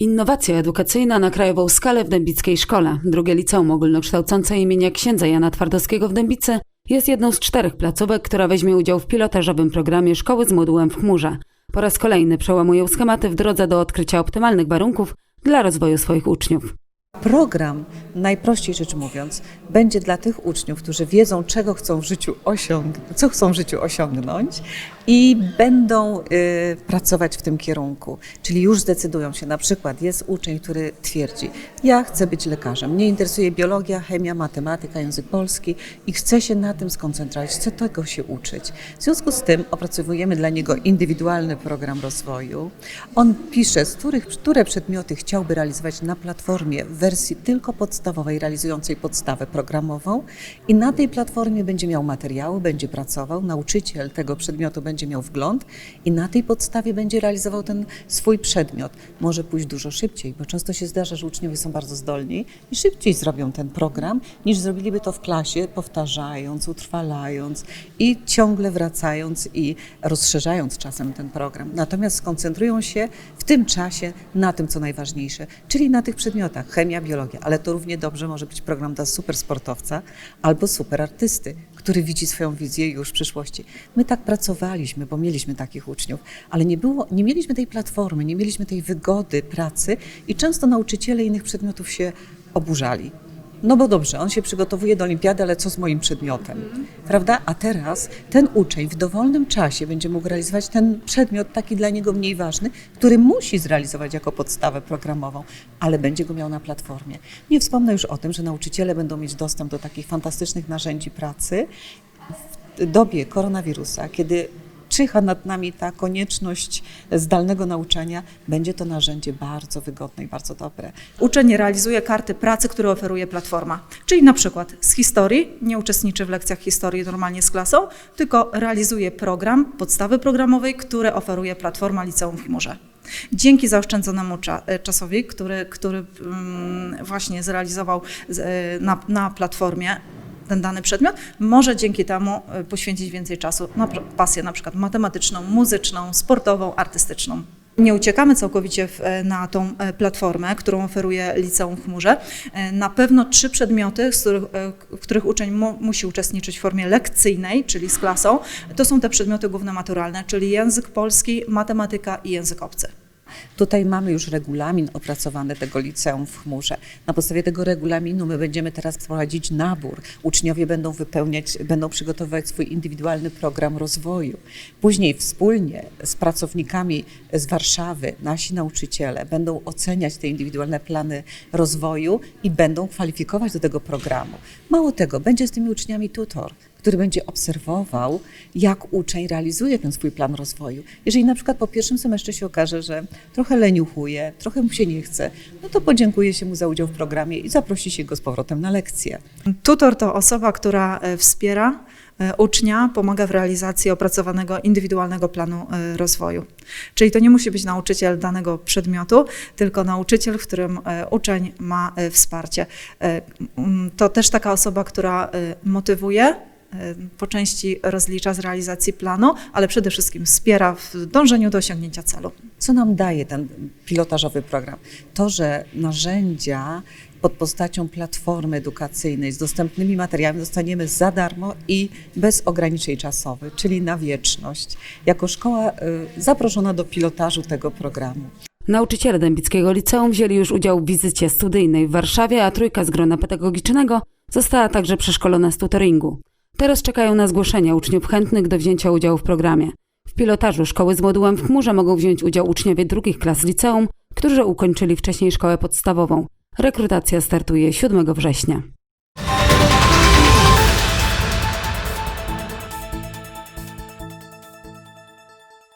Innowacja edukacyjna na krajową skalę w Dębickiej Szkole. Drugie liceum ogólnokształcące imienia księdza Jana Twardowskiego w Dębicy jest jedną z czterech placówek, która weźmie udział w pilotażowym programie Szkoły z modułem w chmurze. Po raz kolejny przełamują schematy w drodze do odkrycia optymalnych warunków dla rozwoju swoich uczniów. Program, najprościej rzecz mówiąc, będzie dla tych uczniów, którzy wiedzą, czego chcą w życiu osiągnąć, co chcą w życiu osiągnąć i będą y, pracować w tym kierunku. Czyli już zdecydują się, na przykład jest uczeń, który twierdzi, ja chcę być lekarzem, mnie interesuje biologia, chemia, matematyka, język polski i chcę się na tym skoncentrować, chcę tego się uczyć. W związku z tym opracowujemy dla niego indywidualny program rozwoju. On pisze, z których, które przedmioty chciałby realizować na platformie wersji tylko podstawowej, realizującej podstawę programową i na tej platformie będzie miał materiały, będzie pracował, nauczyciel tego przedmiotu będzie miał wgląd i na tej podstawie będzie realizował ten swój przedmiot. Może pójść dużo szybciej, bo często się zdarza, że uczniowie są bardzo zdolni i szybciej zrobią ten program, niż zrobiliby to w klasie, powtarzając, utrwalając i ciągle wracając i rozszerzając czasem ten program. Natomiast skoncentrują się w tym czasie na tym, co najważniejsze, czyli na tych przedmiotach chemia, biologia, ale to równie dobrze może być program dla super sportowca albo super artysty, który widzi swoją wizję już w przyszłości. My tak pracowaliśmy, bo mieliśmy takich uczniów, ale nie, było, nie mieliśmy tej platformy, nie mieliśmy tej wygody pracy i często nauczyciele innych przedmiotów się oburzali. No bo dobrze, on się przygotowuje do olimpiady, ale co z moim przedmiotem? Prawda? A teraz ten uczeń w dowolnym czasie będzie mógł realizować ten przedmiot taki dla niego mniej ważny, który musi zrealizować jako podstawę programową, ale będzie go miał na platformie. Nie wspomnę już o tym, że nauczyciele będą mieć dostęp do takich fantastycznych narzędzi pracy w dobie koronawirusa, kiedy czyha nad nami ta konieczność zdalnego nauczania, będzie to narzędzie bardzo wygodne i bardzo dobre. Uczeń realizuje karty pracy, które oferuje platforma. Czyli na przykład z historii, nie uczestniczy w lekcjach historii normalnie z klasą, tylko realizuje program podstawy programowej, które oferuje platforma Liceum w Chmurze. Dzięki zaoszczędzonemu e, czasowi, który, który mm, właśnie zrealizował e, na, na platformie ten dany przedmiot, może dzięki temu e, poświęcić więcej czasu na pasję na przykład matematyczną, muzyczną, sportową, artystyczną. Nie uciekamy całkowicie e, na tą e, platformę, którą oferuje Liceum w Chmurze. Na pewno trzy przedmioty, których, w których uczeń mu, musi uczestniczyć w formie lekcyjnej, czyli z klasą, to są te przedmioty głównomaturalne, czyli język polski, matematyka i język obcy. Tutaj mamy już regulamin opracowany tego liceum w chmurze. Na podstawie tego regulaminu my będziemy teraz prowadzić nabór. Uczniowie będą wypełniać, będą przygotowywać swój indywidualny program rozwoju. Później wspólnie z pracownikami z Warszawy, nasi nauczyciele będą oceniać te indywidualne plany rozwoju i będą kwalifikować do tego programu. Mało tego, będzie z tymi uczniami tutor, który będzie obserwował, jak uczeń realizuje ten swój plan rozwoju. Jeżeli na przykład po pierwszym semestrze się okaże, że trochę leniuchuje, trochę mu się nie chce, no to podziękuje się mu za udział w programie i zaprosi się go z powrotem na lekcję. Tutor to osoba, która e, wspiera e, ucznia, pomaga w realizacji opracowanego indywidualnego planu e, rozwoju. Czyli to nie musi być nauczyciel danego przedmiotu, tylko nauczyciel, w którym uczeń ma wsparcie. To też taka osoba, która motywuje, po części rozlicza z realizacji planu, ale przede wszystkim wspiera w dążeniu do osiągnięcia celu. Co nam daje ten pilotażowy program? To, że narzędzia pod postacią platformy edukacyjnej z dostępnymi materiałami dostaniemy za darmo i bez ograniczeń czasowych, czyli na wieczność. Jako szkoła y, zaproszona do pilotażu tego programu. Nauczyciele Dębickiego Liceum wzięli już udział w wizycie studyjnej w Warszawie, a trójka z grona pedagogicznego została także przeszkolona z tutoringu. Teraz czekają na zgłoszenia uczniów chętnych do wzięcia udziału w programie. W pilotażu szkoły z modułem w chmurze mogą wziąć udział uczniowie drugich klas liceum, którzy ukończyli wcześniej szkołę podstawową. Rekrutacja startuje 7 września.